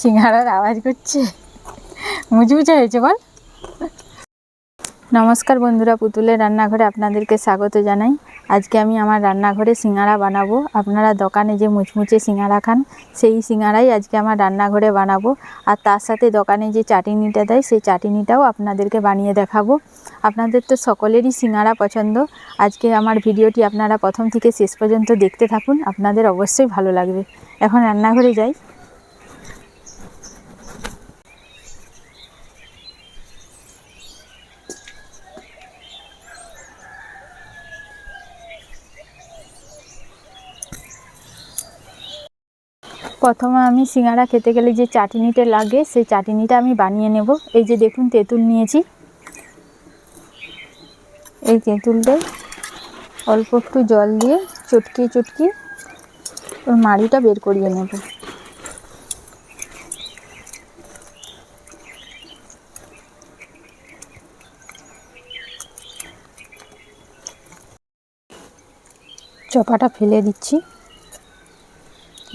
সিঙ্গারার আওয়াজ করছে। মুচমুচে হয়েছে বল। নমস্কার বন্ধুরা পুতুলের রান্নাঘরে আপনাদেরকে স্বাগত জানাই। আজকে আমি আমার রান্নাঘরে সিঙ্গারা বানাবো। আপনারা দোকানে যে মুচমুচে সিঙ্গারা খান সেই সিঙ্গারাই আজকে আমার রান্নাঘরে বানাবো। আর তার সাথে দোকানে যে চাটনিটা দেয় সেই চাটনিটাও আপনাদেরকে বানিয়ে দেখাবো। আপনাদের তো সকলেরই সিঙ্গারা পছন্দ। আজকে আমার ভিডিওটি আপনারা প্রথম থেকে শেষ পর্যন্ত দেখতে থাকুন। আপনাদের অবশ্যই ভালো লাগবে। এখন রান্নাঘরে যাই। প্রথমে আমি সিঙ্গারা খেতে গেলে যে চাটনিটা লাগে, সেই চাটনিটা আমি বানিয়ে নেব। এই যে দেখুন, তেঁতুল নিয়েছি। এই তেঁতুলটাই অল্প একটু জল দিয়ে চটকি চটকি ওর মাড়িটা বের করিয়ে নেব। চপাটা ফেলে দিচ্ছি।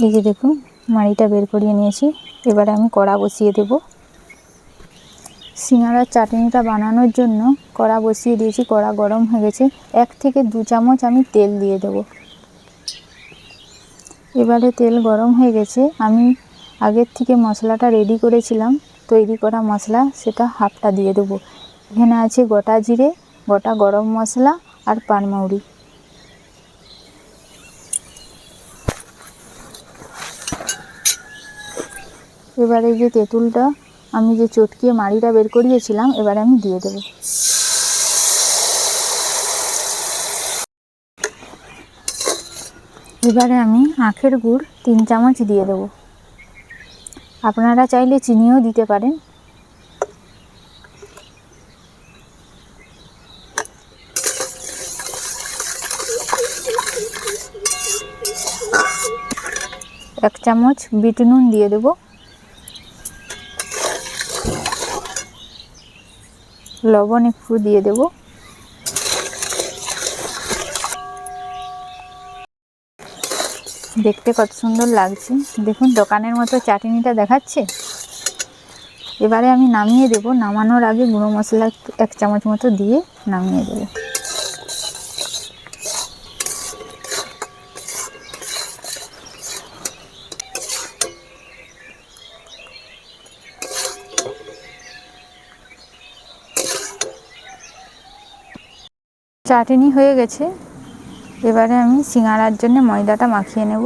এই যে দেখুন, মাড়িটা বের করিয়ে নিয়েছি। এবারে আমি কড়া বসিয়ে দেব। সিঙ্গারার চাটনিটা বানানোর জন্য কড়া বসিয়ে দিয়েছি, কড়া গরম হয়ে গেছে। এক থেকে দু চামচ আমি তেল দিয়ে দেব। এবারে তেল গরম হয়ে গেছে। আমি আগের থেকে মশলাটা রেডি করেছিলাম। তৈরি করা মশলা, সেটা হাফটা দিয়ে দেবো। এখানে আছে গোটা জিরে, গোটা গরম মশলা আর পানমৌরি এবারে যে তেঁতুলটা, আমি যে চটকিয়ে মাড়িটা বের করিয়েছিলাম, এবারে আমি দিয়ে দেব। এবারে আমি আখের গুড় তিন চামচ দিয়ে দেব। আপনারা চাইলে চিনিও দিতে পারেন। এক চামচ বিট নুন দিয়ে দেবো। লবণ একটু দিয়ে দেব। দেখতে কত সুন্দর লাগছে। দেখুন, দোকানের মতো চাটনিটা দেখাচ্ছে। এবারে আমি নামিয়ে দেব। নামানোর আগে গুঁড়ো মশলা এক চামচ মতো দিয়ে নামিয়ে দেব। চাটনি হয়ে গেছে। এবারে আমি সিঙ্গারার জন্য ময়দাটা মাখিয়ে নেব।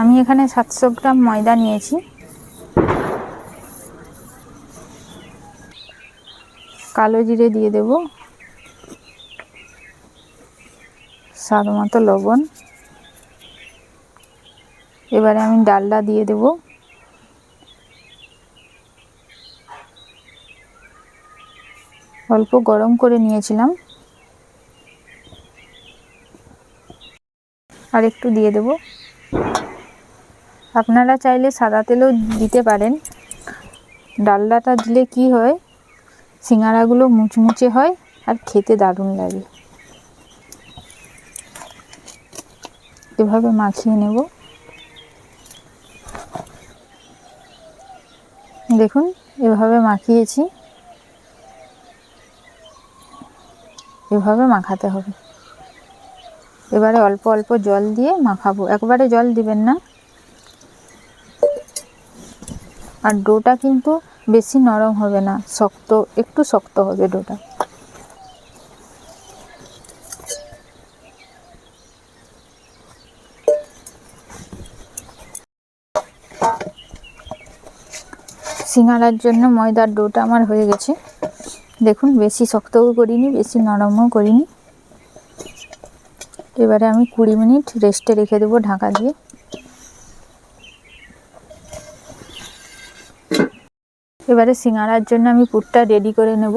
আমি এখানে সাতশো গ্রাম ময়দা নিয়েছি। কালো জিরে দিয়ে দেব। স্বাদ মতো লবণ। এবারে আমি ডালডা দিয়ে দেব। অল্প গরম করে নিয়েছিলাম। আর একটু দিয়ে দেব। আপনারা চাইলে সাদা তেলও দিতে পারেন। ডালডাটা দিলে কি হয়? সিঙ্গারাগুলো মুচমুচে হয় আর খেতে দারুণ লাগে। এভাবে মাখিয়ে নেব। দেখুন, এভাবে মাখিয়েছি। এভাবে মাখাতে হবে। এবারে অল্প অল্প জল দিয়ে মাখাবো। একবারে জল দিবেন না। আর ডোটা কিন্তু বেশি নরম হবে না, শক্ত, একটু শক্ত হবে ডোটা। সিঙ্গারার জন্য ময়দার ডোটা আমার হয়ে গেছে। দেখুন, বেশি শক্তও করিনি, বেশি নরমও করিনি। এবারে আমি কুড়ি মিনিট রেস্টে রেখে দেবো ঢাকা দিয়ে। এবারে সিঙ্গারার জন্য আমি পুরটা রেডি করে নেব।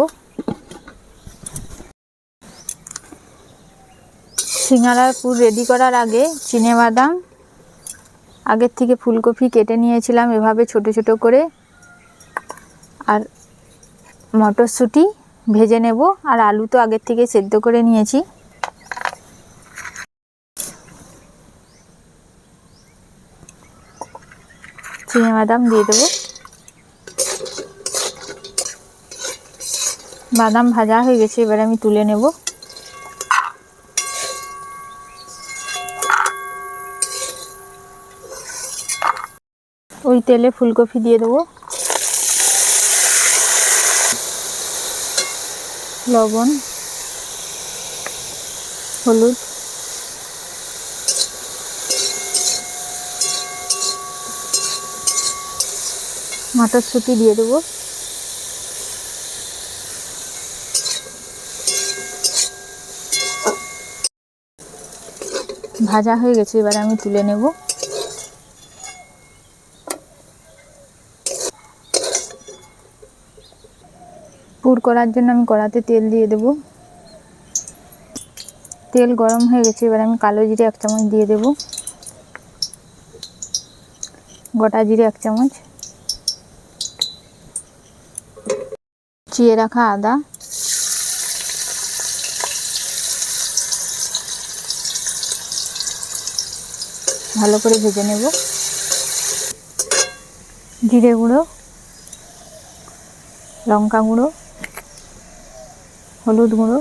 সিঙ্গারার পুর রেডি করার আগে চিনে বাদাম, আগের থেকে ফুলকপি কেটে নিয়েছিলাম এভাবে ছোট ছোট করে। আর মটরশুঁটি ভেজে নেব। আর আলু তো আগের থেকে সেদ্ধ করে নিয়েছি। চিনি বাদাম দিয়ে দেবো বাদাম ভাজা হয়ে গেছে এবার আমি তুলে নেব ওই তেলে ফুলকপি দিয়ে দেবো লবণ হলুদ মটরশুঁটি দিয়ে দেবো। ভাজা হয়ে গেছে, এবার আমি তুলে নেব। পুর করার জন্য আমি কড়াতে তেল দিয়ে দেব। তেল গরম হয়ে গেছে, এবার আমি কালো জিরে এক চামচ দিয়ে দেব। গোটা জিরে এক চামচ। চিয়ে রাখা আদা। ভালো করে ভেজে নেব। জিরে গুঁড়ো, লঙ্কা গুঁড়ো, হলুদ গুঁড়ো।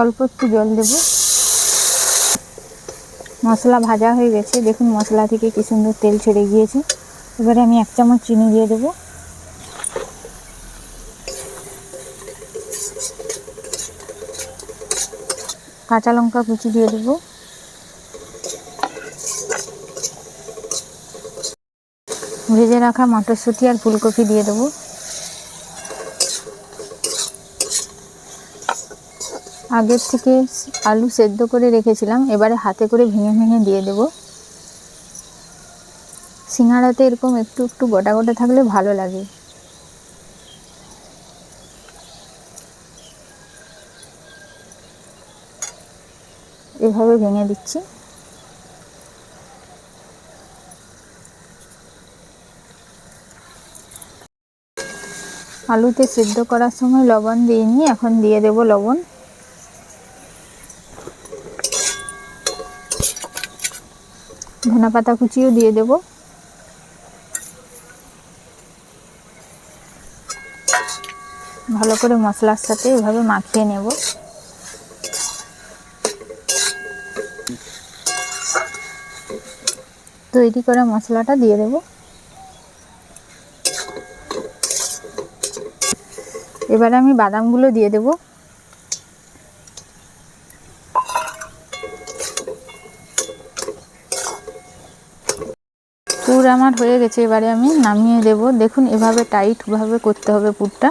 অল্প একটু জল দেব। মশলা ভাজা হয়ে গেছে। দেখুন মশলা থেকে কি সুন্দর তেল ছেড়ে গিয়েছে। এবারে আমি এক চামচ চিনি দিয়ে দেবো। কাঁচা লঙ্কা কুচি দিয়ে দেবো। ভেজে রাখা মটরশুঁটি আর ফুলকপি দিয়ে দেবো। আগের থেকে আলু সেদ্ধ করে রেখেছিলাম, এবারে হাতে করে ভেঙে ভেঙে দিয়ে দেবো। সিঙ্গাড়াতে এরকম একটু একটু গোটা গোটা থাকলে ভালো লাগে। এভাবে ভেঙে দিচ্ছি। আলুতে সেদ্ধ করার সময় লবণ দিইনি এখন দিয়ে দেব লবণ। ধনা পাতা কুচিও দিয়ে দেব। ভালো করে মশলার সাথে এভাবে মাখিয়ে নেব। তৈরি করা মশলাটা দিয়ে দেব। এবারে আমি বাদামগুলো দিয়ে দেব। পুর আমার হয়ে গেছে, এবারে আমি নামিয়ে দেব। দেখুন, এভাবে টাইটভাবে করতে হবে পুরটা।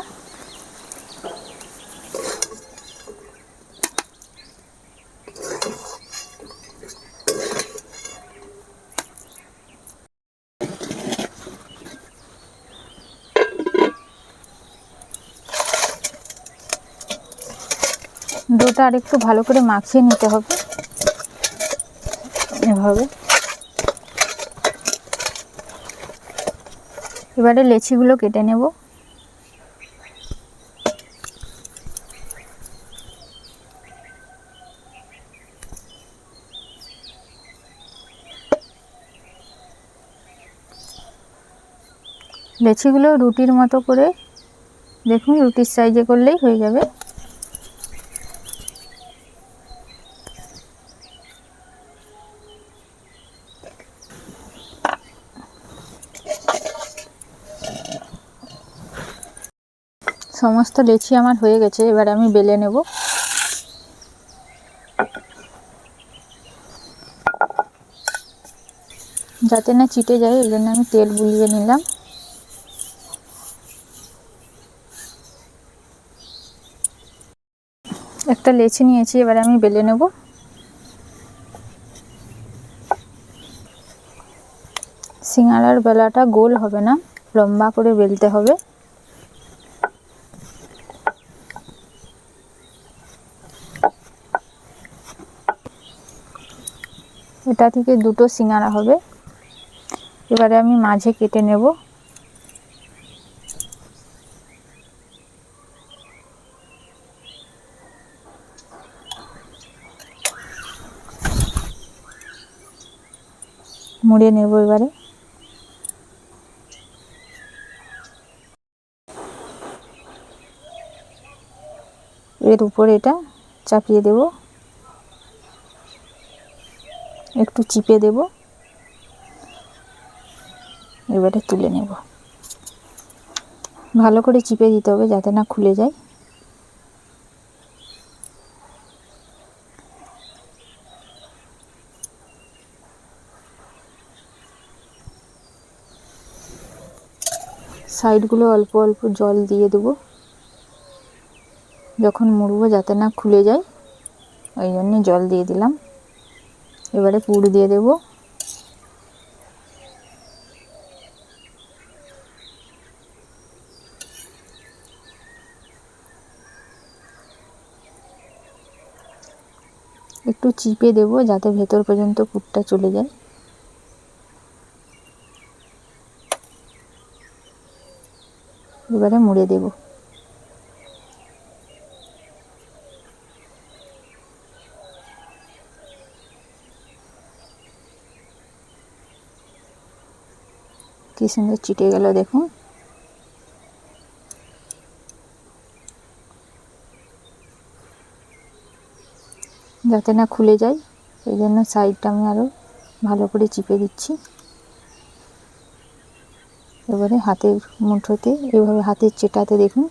ডোটা আর একটু ভালো করে মাখিয়ে নিতে হবে। এভাবে। এবারে লেচিগুলো কেটে নেব। লেচিগুলো রুটির মতো করে, দেখুন রুটির সাইজে করলেই হয়ে যাবে। সমস্ত লেচি আমার হয়ে গেছে, এবার আমি বেলে নেব। যাতে না চিটে যায়, এই জন্য আমি তেল বুলিয়ে নিলাম। একটা লেচি নিয়েছি, এবার আমি বেলে নেব। সিঙ্গারার বেলাটা গোল হবে না, লম্বা করে বেলতে হবে। এটা থেকে দুটো সিঙ্গারা হবে। এবারে আমি মাঝে কেটে নেব। মুড়ে নেব এবারে। এর উপরে এটা চাপিয়ে দেব। একটু চিপে দেব। এবারে তুলে নেব। ভালো করে চিপে দিতে হবে যাতে না খুলে যায়। সাইডগুলো অল্প অল্প জল দিয়ে দেবো। যখন মুড়বো যাতে না খুলে যায়, ওই জন্য জল দিয়ে দিলাম। এবারে পুর দিয়ে দেবো। একটু চিপে দেবো যাতে ভেতর পর্যন্ত পুরটা চলে যায়। এবারে মুড়ে দেবো। কি সুন্দর চিটে গেল, দেখুন। যাতে না খুলে যায় সেই জন্য সাইডটা আমি আরও ভালো করে চিপে দিচ্ছি। এবারে হাতের মুঠোতে, এভাবে হাতের চেটাতে দেখুন।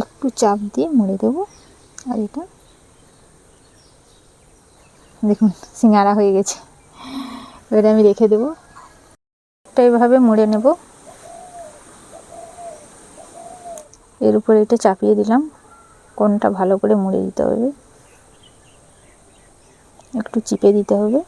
একটু চাপ দিয়ে মুড়ে দেবো, আর এটা দেখুন, সিঙ্গারা হয়ে গেছে। এবারে আমি রেখে দেবো। একটা এভাবে মুড়ে নেব। এর উপরে এটা চাপিয়ে দিলাম। কোনটা ভালো করে মুড়ে দিতে হবে। একটু চিপে দিতে হবে।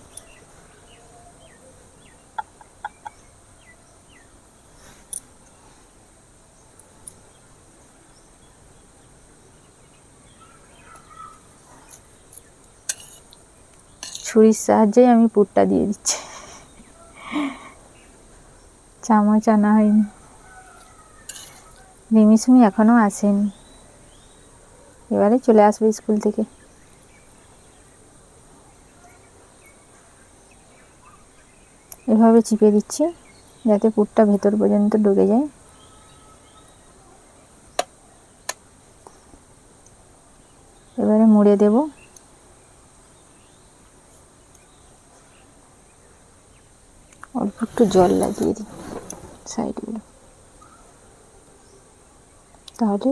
ছুরির সাহায্যেই আমি পুরটা দিয়ে দিচ্ছি। চামচ আনা হয়নি। রিমিসুমি এখনও আসেনি। এবারে চলে আসবে স্কুল থেকে। এভাবে চিপে দিচ্ছি, যাতে পুরটা ভেতর পর্যন্ত ঢুকে যায়। এবারে মুড়ে দেব। অল্প একটু জল লাগিয়ে দিই। সাইডগুলো তাহলে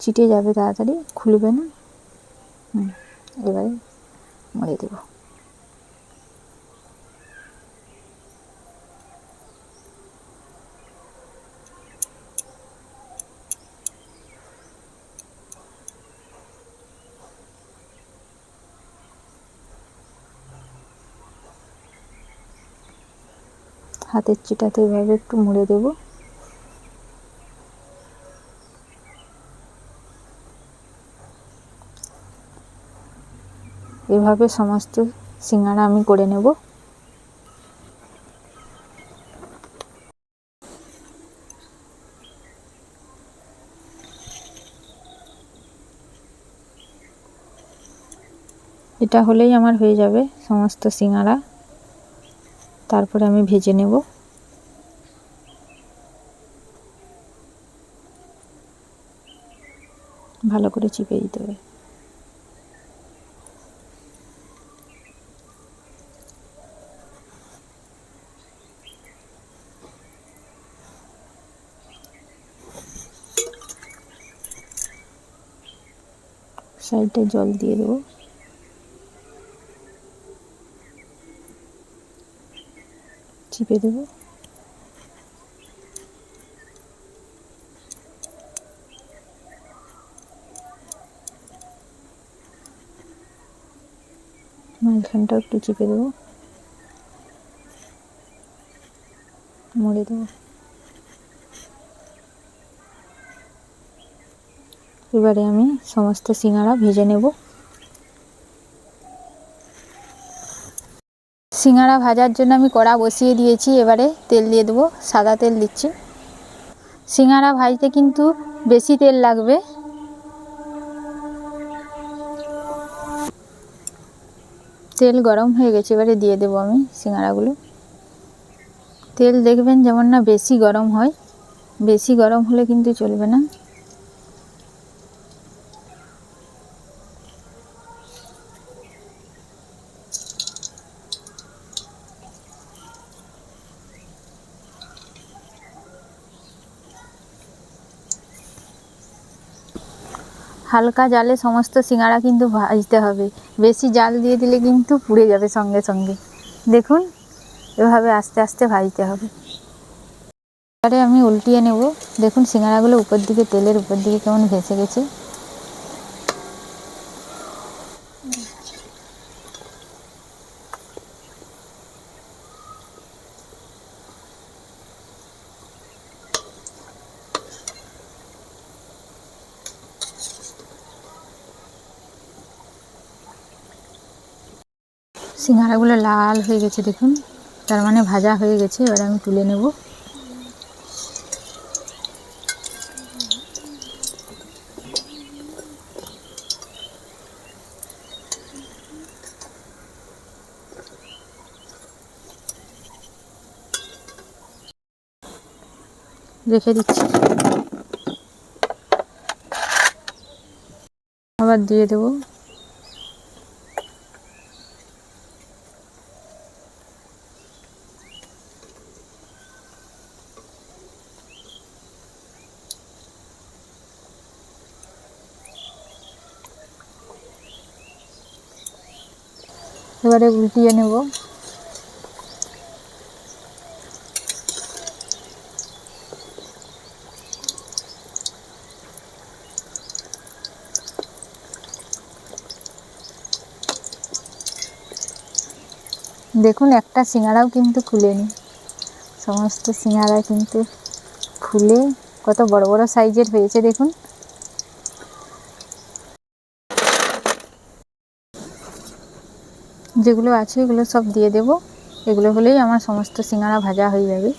চিটে যাবে তাড়াতাড়ি খুলবে না? হুম এবারে মুড়ে দেবো। হাতের চিটাতে এভাবে একটু মুড়ে দেব। এভাবে সমস্ত সিঙ্গারা আমি করে নেব। এটা হলেই আমার হয়ে যাবে সমস্ত সিঙ্গারা তারপরে আমি ভেজে নেব। ভালো করে চিপে দিতে হবে। সাইডে জল দিয়ে দেবো। চিপে দেবো। মাঝখানটা একটু চিপে দেবো। মুড়ে দেবো। এবারে আমি সমস্ত সিঙ্গারা ভেজে নেব। সিঙ্গারা ভাজার জন্য আমি কড়া বসিয়ে দিয়েছি, এবারে তেল দিয়ে দেবো, সাদা তেল দিচ্ছি। সিঙ্গারা ভাজতে কিন্তু বেশি তেল লাগবে। তেল গরম হয়ে গেছে, এবারে দিয়ে দেবো আমি সিঙ্গারাগুলো তেল দেখবেন যেমন না বেশি গরম হয়, বেশি গরম হলে কিন্তু চলবে না। হালকা জালে সমস্ত সিঙাড়া কিন্তু ভাজতে হবে। বেশি জাল দিয়ে দিলে কিন্তু পুড়ে যাবে সঙ্গে সঙ্গে। দেখুন, এভাবে আস্তে আস্তে ভাজতে হবে। এবারে আমি উল্টিয়ে নেব। দেখুন, সিঙাড়াগুলো উপর দিকে, তেলের উপর দিকে কেমন ভেসে গেছে। সিঙ্গারাগুলো লাল হয়ে গেছে দেখুন। তার মানে ভাজা হয়ে গেছে, এবার আমি তুলে নেব। রেখে দিচ্ছি। আবার দিয়ে দেবো। এবারে উল্টিয়ে নেব। দেখুন, একটা সিঙ্গারাও কিন্তু খুলেনি। সমস্ত সিঙ্গারা কিন্তু খুলে কত বড় বড় সাইজের হয়েছে, দেখুন। যেগুলো আছে এগুলো সব দিয়ে দেব। এগুলো হলেই আমার সমস্ত সিঙ্গারা ভাজা হয়ে যাবে।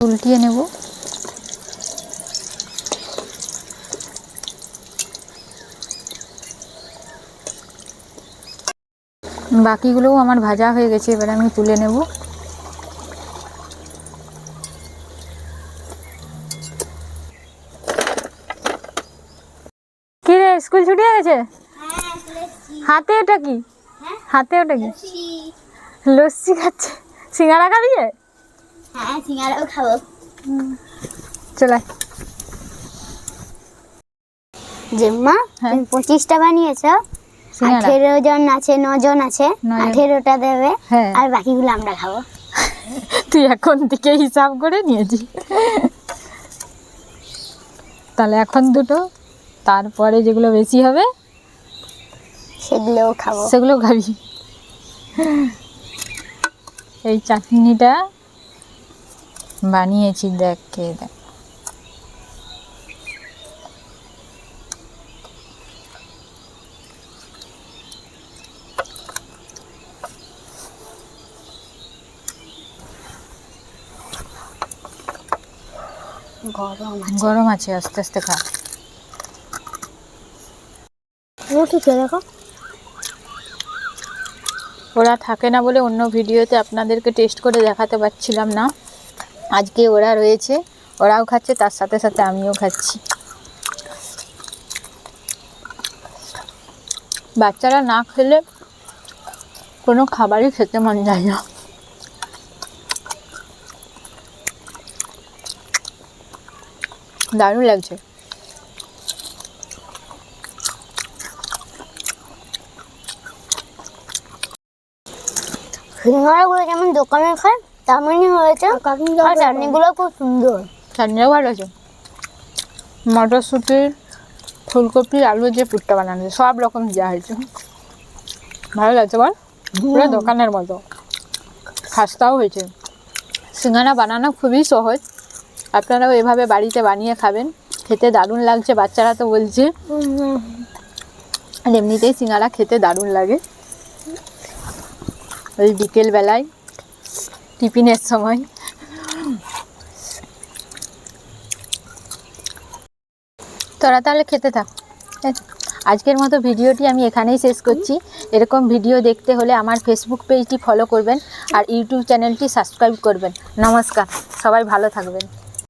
উল্টিয়ে নেব। বাকিগুলোও আমার ভাজা হয়ে গেছে, এবার আমি তুলে নেব কি রে স্কুল ছুটি হয়ে গেছে হাতে ওটা কি? হাতে ওটা কি? লস্যি খাচ্ছে। সিঙ্গারা খাবি হ্যাঁ সিঙ্গারাও খাব। চলে জেম্মা হ্যাঁ। তুমি পঁচিশটা বানিয়েছো। আঠেরো জন আছে নজন আছে। আঠেরোটা দেবে। হ্যাঁ। আর বাকিগুলো আমরা খাব। তুই এখন থেকে হিসাব করে নিয়েছিস। তাহলে এখন দুটো। তারপরে যেগুলো বেশি হবে সেগুলোও খাব। সেগুলো খাবি। এই চাটনিটা বানিয়েছি দেখ কে দেখ। গরম আছে। গরম আছে আস্তে আস্তে খা। খেয়ে দেখো। ওরা থাকে না বলে অন্য ভিডিওতে আপনাদেরকে টেস্ট করে দেখাতে পারছিলাম না। আজকে ওরা রয়েছে, ওরাও খাচ্ছে, তার সাথে সাথে আমিও খাচ্ছি। বাচ্চারা না খেলে কোনো খাবারই খেতে মন যায় না। দারুণ লাগছে। সিঙ্গারাগুলো যেমন দোকানে খায় তেমনই হয়েছে। আর চাটনিগুলো খুব সুন্দর। চাটনিও ভালো আছে মটরশুঁটি ফুলকপি আলু যে পুরটা বানানো সব রকম দেওয়া হয়েছে। ভালো লাগছে বল? পুরো দোকানের মতো। খাস্তাও হয়েছে। সিঙ্গারা বানানো খুবই সহজ। আপনারাও এভাবে বাড়িতে বানিয়ে খাবেন। খেতে দারুণ লাগছে। বাচ্চারা তো বলছে। আর এমনিতেই সিঙ্গারা খেতে দারুণ লাগে। ওই বিকেলবেলায়, টিফিনের সময়। তোরা তাহলে খেতে থাক। আজকের মতো ভিডিওটি আমি এখানেই শেষ করছি। এরকম ভিডিও দেখতে হলে আমার ফেসবুক পেজটি ফলো করবেন আর ইউটিউব চ্যানেলটি সাবস্ক্রাইব করবেন। নমস্কার, সবাই ভালো থাকবেন।